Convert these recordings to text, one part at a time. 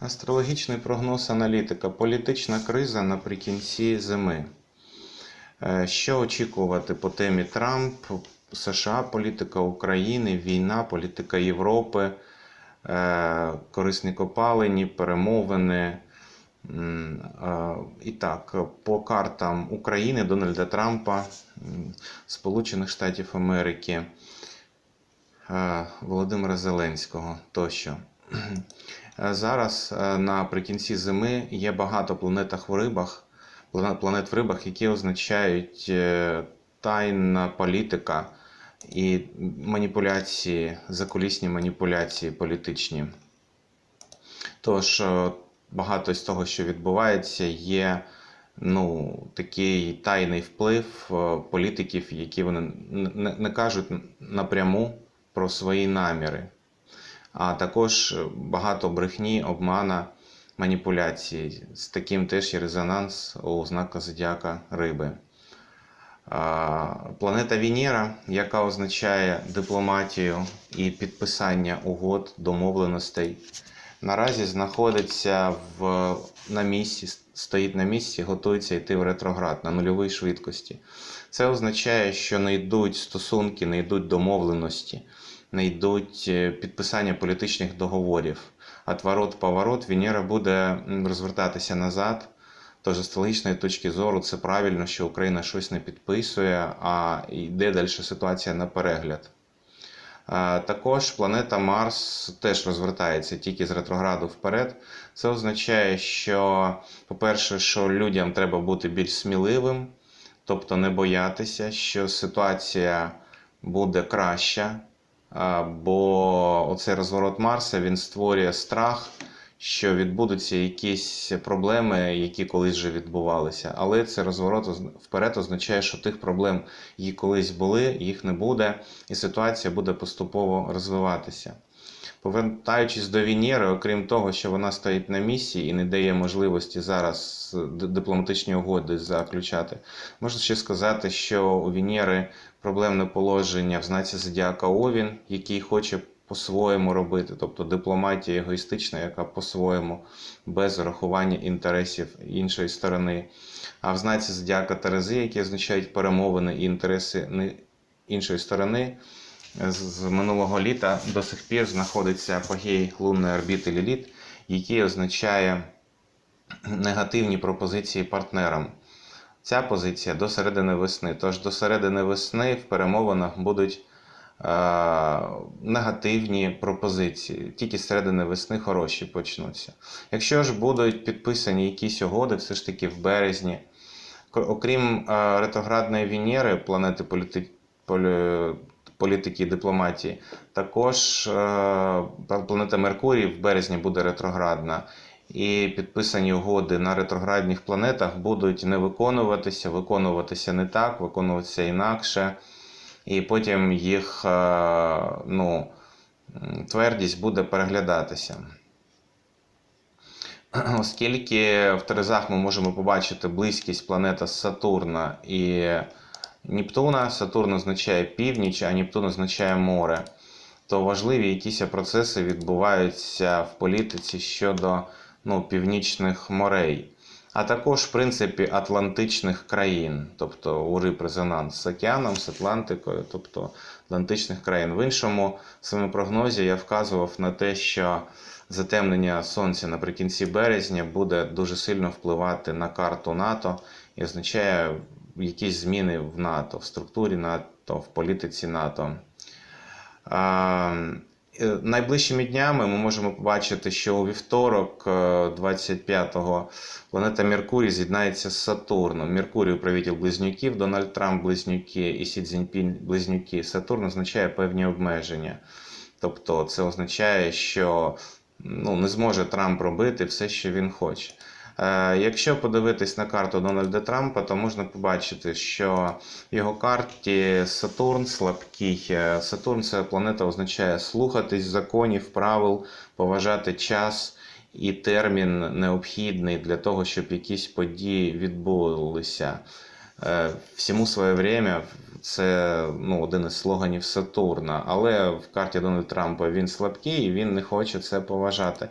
Астрологічний прогноз аналітика. Політична криза наприкінці зими. Е, Що очікувати по темі Трамп, США, політика України, війна, політика Європи, е, корисні копалині, перемовини. Е, І так, по картам України, Дональда Трампа, Сполучених Штатів Америки, Володимира Зеленського тощо. Е, Зараз е, наприкінці зими є багато планетах в рибах, планет в рибах, які означають е, тайна політика і маніпуляції, закулісні маніпуляції політичні. Тож багато з того, що відбувається, є ну, такий тайний вплив політиків, які вони не кажуть напряму про свої наміри. А також багато брехні, обмана, маніпуляцій. З таким теж є резонанс у знака зодіака риби. Планета Венера, яка означає дипломатію і підписання угод, домовленостей, наразі знаходиться в, на місці, стоїть на місці, готується йти в ретроград на нульовій швидкості. Це означає, що не йдуть стосунки, не йдуть домовленості, не йдуть е, підписання політичних договорів. Отворот поворот Венера буде розвертатися назад. Тож з астрологічної точки зору це правильно, що Україна щось не підписує, а йде далі ситуація на перегляд. Також планета Марс теж розвертається тільки з ретрограду вперед. Це означає, що, по-перше, що людям треба бути більш сміливим, тобто не боятися, що ситуація буде краща, бо оцей розворот Марса він створює страх, що відбудуться якісь проблеми, які колись вже відбувалися. Але цей розворот вперед означає, що тих проблем, які колись були, їх не буде, і ситуація буде поступово розвиватися. Повертаючись до Венери, окрім того, що вона стоїть на місці і не дає можливості зараз дипломатичні угоди заключати, можна ще сказати, що у Венери проблемне положення в знаці зодіака Овін, який хоче по-своєму робити, тобто дипломатія егоїстична, яка по-своєму без врахування інтересів іншої сторони. А в знаці зодіака Терези, які означають перемовини і інтереси іншої сторони, з- минулого літа до сих пір знаходиться апогей лунної орбіти Ліліт, який означає негативні пропозиції партнерам. Ця позиція до середини весни. Тож до середини весни в перемовинах будуть е, негативні пропозиції. Тільки з середини весни хороші почнуться. Якщо ж будуть підписані якісь угоди, все ж таки в березні, окрім е, ретроградної Венери, планети політи... полі... політики і дипломатії, також е, планета Меркурій в березні буде ретроградна. І підписані угоди на ретроградних планетах будуть не виконуватися, виконуватися не так, виконуватися інакше. І потім їх е, ну, твердість буде переглядатися. Оскільки в Терезах ми можемо побачити близькість планета Сатурна і Нептуна, Сатурн означає північ, а Нептун означає море, то важливі якісь процеси відбуваються в політиці щодо ну, північних морей, а також, в принципі, атлантичних країн, тобто у риб резонанс з океаном, з Атлантикою, тобто Атлантичних країн. В іншому своєму прогнозі я вказував на те, що затемнення сонця наприкінці березня буде дуже сильно впливати на карту НАТО і означає якісь зміни в НАТО, в структурі НАТО, в політиці НАТО. Е, Найближчими днями ми можемо побачити, що у вівторок, е, 25-го, планета Меркурій з'єднається з Сатурном. Меркурій управитель близнюків, Дональд Трамп близнюки і Сі Цзіньпінь близнюки. Сатурн означає певні обмеження. Тобто це означає, що ну, не зможе Трамп робити все, що він хоче. Е, Якщо подивитись на карту Дональда Трампа, то можна побачити, що в його карті Сатурн слабкий. Е, Сатурн це планета означає слухатись законів, правил, поважати час і термін необхідний для того, щоб якісь події відбулися. Е, Всьому своє время це ну, один із слоганів Сатурна, але в карті Дональда Трампа він слабкий і він не хоче це поважати.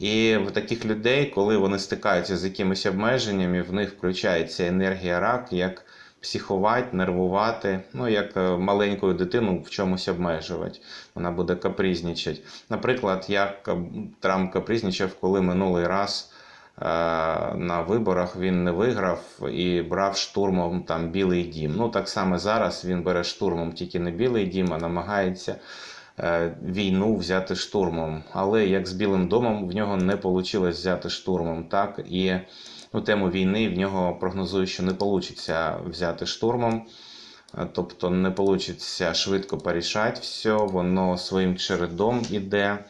І в таких людей, коли вони стикаються з якимись обмеженнями, в них включається енергія рак, як психувати, нервувати, ну як е, маленьку дитину в чомусь обмежувати. Вона буде капризнічати. Наприклад, як Трамп капризнічав, коли минулий раз е, на виборах він не виграв і брав штурмом там Білий Дім. Ну так само зараз він бере штурмом тільки не Білий Дім, а намагається війну взяти штурмом. Але як з Білим домом в нього не вийшло взяти штурмом, так і ну, тему війни в нього прогнозують, що не вийде взяти штурмом. Е, Тобто не вийде швидко порішати все, воно своїм чередом іде,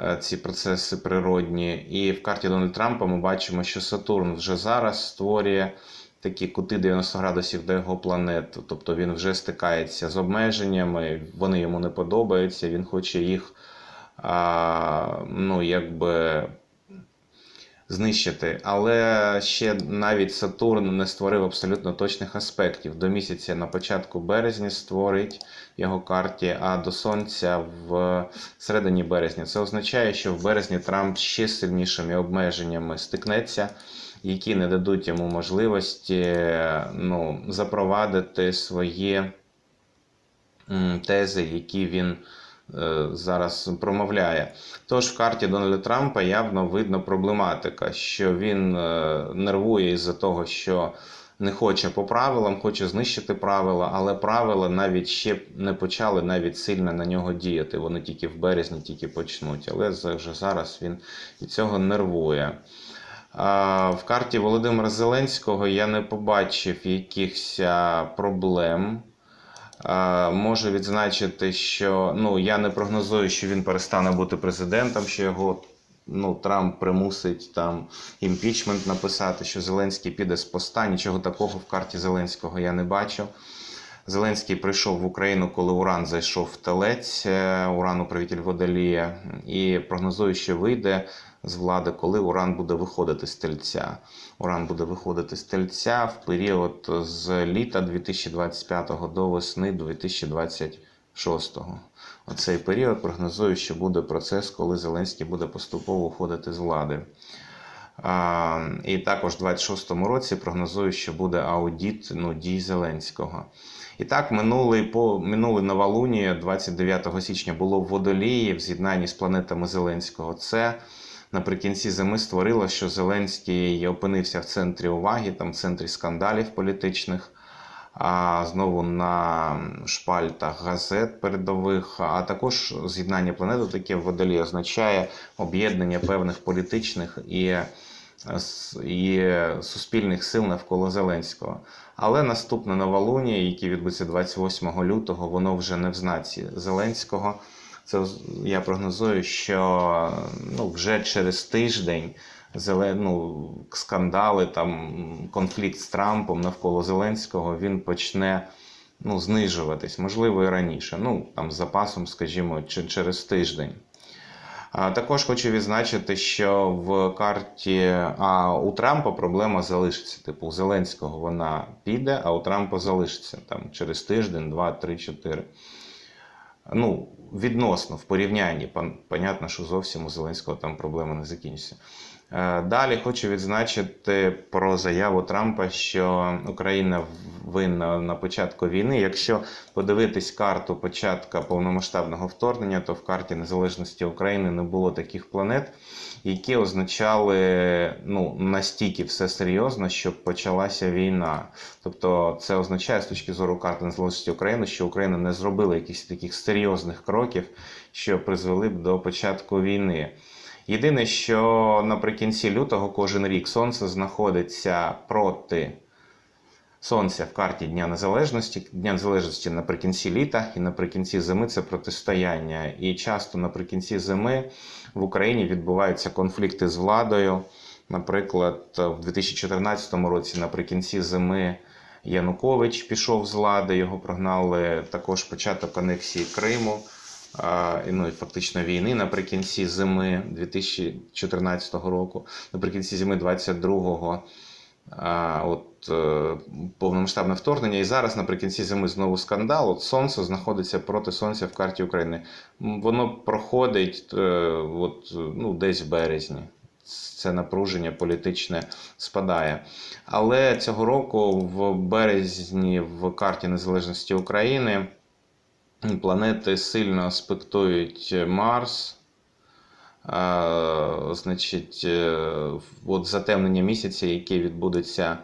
е, ці процеси природні. І в карті Дональда Трампа ми бачимо, що Сатурн вже зараз створює такі кути 90 градусів до його планети. Тобто він вже стикається з обмеженнями, вони йому не подобаються, він хоче їх а, ну, якби знищити. Але ще навіть Сатурн не створив абсолютно точних аспектів. До місяця на початку березня створить його карті, а до сонця в середині березня. Це означає, що в березні Трамп ще сильнішими обмеженнями стикнеться. Які не дадуть йому можливості ну, запровадити свої тези, які він е, зараз промовляє. Тож в карті Дональда Трампа явно видно проблематика, що він е, нервує із-за того, що не хоче по правилам, хоче знищити правила, але правила навіть ще не почали навіть сильно на нього діяти. Вони тільки в березні тільки почнуть. Але вже зараз він від цього нервує. В карті Володимира Зеленського я не побачив якихось проблем. Можу відзначити, що ну, я не прогнозую, що він перестане бути президентом, що його ну, Трамп примусить там імпічмент написати, що Зеленський піде з поста. Нічого такого в карті Зеленського я не бачу. Зеленський прийшов в Україну, коли Уран зайшов в телець, е, Уран управитель Водолія, і прогнозує, що вийде з влади, коли Уран буде виходити з тельця. Уран буде виходити з тельця в період з літа 2025 до весни 2026. Оцей період прогнозую, що буде процес, коли Зеленський буде поступово уходити з влади. А, і також в 26-му році прогнозую, що буде аудіт ну, дій Зеленського. І так, минулий, по, минулий новолунія 29 січня було в Водолії в з'єднанні з планетами Зеленського. Це наприкінці зими створило, що Зеленський опинився в центрі уваги, там в центрі скандалів політичних. А знову на шпальтах газет передових, а також з'єднання планети таке в водолі означає об'єднання певних політичних і, і суспільних сил навколо Зеленського. Але наступне новолуння, яке відбудеться 28 лютого, воно вже не в знаці Зеленського. Це я прогнозую, що ну, вже через тиждень ну, скандали, там, конфлікт з Трампом навколо Зеленського він почне ну, знижуватись, можливо, і раніше. Ну, там, з запасом, скажімо, через тиждень. А також хочу відзначити, що в карті а у Трампа проблема залишиться. Типу, у Зеленського вона піде, а у Трампа залишиться там через тиждень, два, три, чотири. Ну, відносно в порівнянні, пон- понятно, що зовсім у Зеленського там проблема не закінчиться. Е, Далі хочу відзначити про заяву Трампа, що Україна винна на початку війни. Якщо подивитись карту початку повномасштабного вторгнення, то в карті незалежності України не було таких планет, які означали ну, настільки все серйозно, щоб почалася війна. Тобто, це означає з точки зору карти незалежності України, що Україна не зробила якихось таких серйозних кроків, що призвели б до початку війни. Єдине, що наприкінці лютого кожен рік сонце знаходиться проти сонця в карті Дня Незалежності. Дня Незалежності наприкінці літа і наприкінці зими це протистояння. І часто наприкінці зими в Україні відбуваються конфлікти з владою. Наприклад, в 2014 році наприкінці зими Янукович пішов з влади, його прогнали також початок анексії Криму. І, ну, фактично війни наприкінці зими 2014 року, наприкінці зими 22-го а, от, е, повномасштабне вторгнення. І зараз наприкінці зими знову скандал. От Сонце знаходиться проти Сонця в карті України. Воно проходить е, от, ну, десь в березні. Це напруження політичне спадає. Але цього року, в березні, в карті Незалежності України, планети сильно аспектують Марс. А, значить, е, от затемнення місяця, яке відбудеться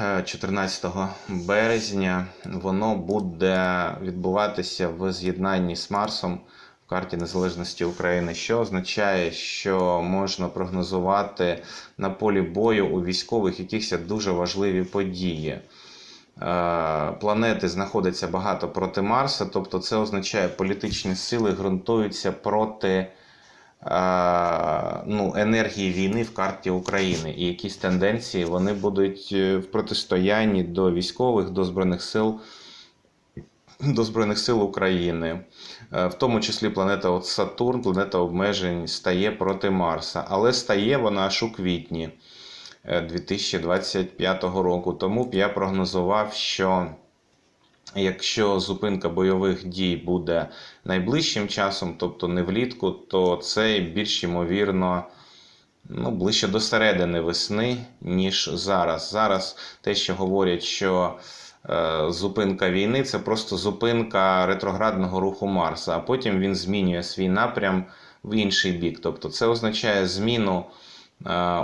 е, 14 березня, воно буде відбуватися в з'єднанні з Марсом в карті Незалежності України, що означає, що можна прогнозувати на полі бою у військових якісь дуже важливі події. Е, Планети знаходиться багато проти Марса, тобто це означає, політичні сили ґрунтуються проти е, ну, енергії війни в карті України. І якісь тенденції вони будуть е, в протистоянні до військових, до Збройних сил. До Збройних сил України, в тому числі планета от Сатурн, планета обмежень, стає проти Марса, але стає вона аж у квітні 2025 року. Тому б я прогнозував, що якщо зупинка бойових дій буде найближчим часом, тобто не влітку, то це більш ймовірно ну, ближче до середини весни, ніж зараз. Зараз те, що говорять, що е, зупинка війни це просто зупинка ретроградного руху Марса, а потім він змінює свій напрям в інший бік. Тобто це означає зміну е,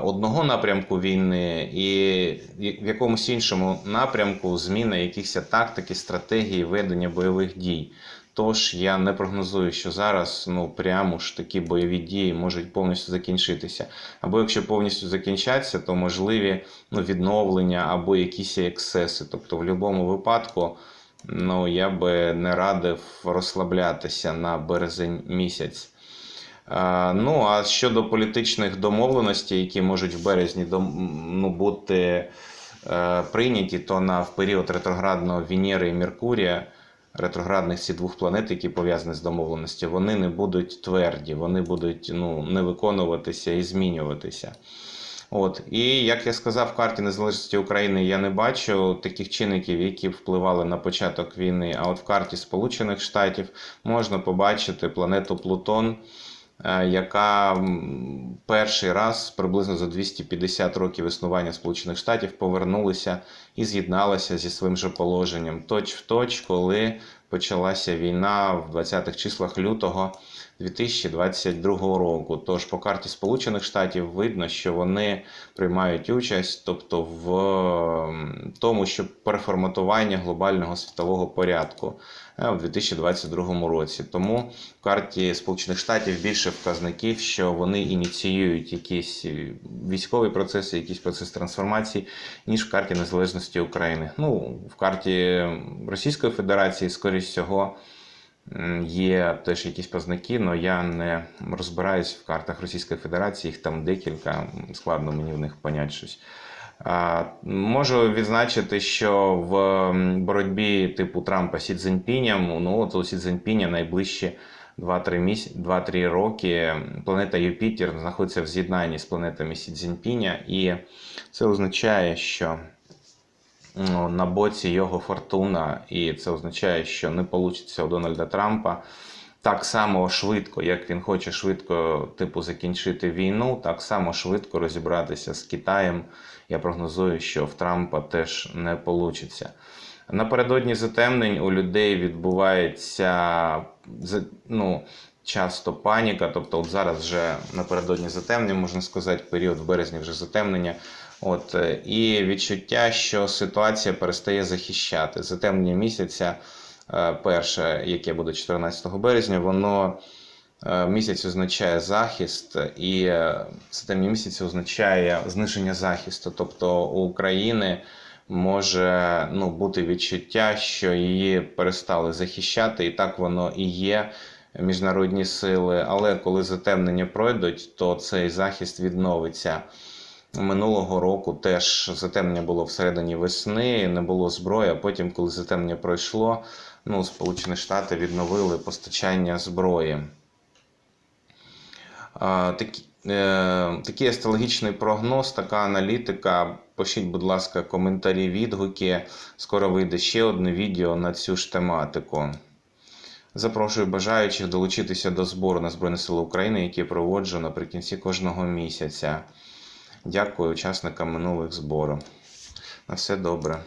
одного напрямку війни і в якомусь іншому напрямку зміна якихось тактики, стратегії ведення бойових дій. Тож я не прогнозую, що зараз ну прямо ж такі бойові дії можуть повністю закінчитися. Або якщо повністю закінчаться, то можливі ну, відновлення або якісь ексцеси. Тобто, в будь-якому випадку, ну я би не радив розслаблятися на березень місяць. А, ну, а щодо політичних домовленостей, які можуть в березні ну, бути е, прийняті, то на в період ретроградного Венери і Меркурія, ретроградних ці двох планет, які пов'язані з домовленістю, вони не будуть тверді, вони будуть ну, не виконуватися і змінюватися. От. І як я сказав, в карті Незалежності України я не бачу таких чинників, які впливали на початок війни. А от в карті Сполучених Штатів можна побачити планету Плутон, е, яка перший раз приблизно за 250 років існування Сполучених Штатів повернулася і з'єдналася зі своїм же положенням. Точ в точ, коли почалася війна в 20-х числах лютого 2022 року. Тож по карті Сполучених Штатів видно, що вони приймають участь, тобто в тому, що переформатування глобального світового порядку е, в 2022 році. Тому в карті Сполучених Штатів більше вказників, що вони ініціюють якісь е, військові процеси, якісь процеси трансформації, ніж в карті Незалежності України. Ну, в карті Російської Федерації, скоріш всього. Є теж якісь познаки, але я не розбираюсь в картах Російської Федерації, їх там декілька, складно мені в них поняти щось. Можу відзначити, що в боротьбі типу Трампа Сі Цзіньпіням, ну от у Сі Цзіньпіня найближчі 2-3 міс... 2-3 роки планета Юпітер знаходиться в з'єднанні з планетами Сі Цзіньпіня, і це означає, що на боці його фортуна, і це означає, що не вийде у Дональда Трампа так само швидко, як він хоче швидко типу закінчити війну, так само швидко розібратися з Китаєм. Я прогнозую, що в Трампа теж не вийде. Напередодні затемнень у людей відбувається ну, часто паніка. Тобто, от зараз вже напередодні затемнення, можна сказати, період в березні вже затемнення. От, е, і відчуття, що ситуація перестає захищати. Затемнення місяця, е, перше, яке буде 14 березня, воно е, місяць означає захист, і затемнення місяця означає зниження захисту. Тобто у України може ну, бути відчуття, що її перестали захищати, і так воно і є. Міжнародні сили, але коли затемнення пройдуть, то цей захист відновиться. Минулого року теж затемнення було всередині весни, не було зброї. А потім, коли затемнення пройшло, ну, Сполучені Штати відновили постачання зброї. Такі, е, такий астрологічний прогноз, така аналітика. Пишіть, будь ласка, коментарі, відгуки. Скоро вийде ще одне відео на цю ж тематику. Запрошую бажаючих долучитися до збору на Збройні Сили України, які проводжу наприкінці кожного місяця. Дякую учасникам минулих зборів. На все добре.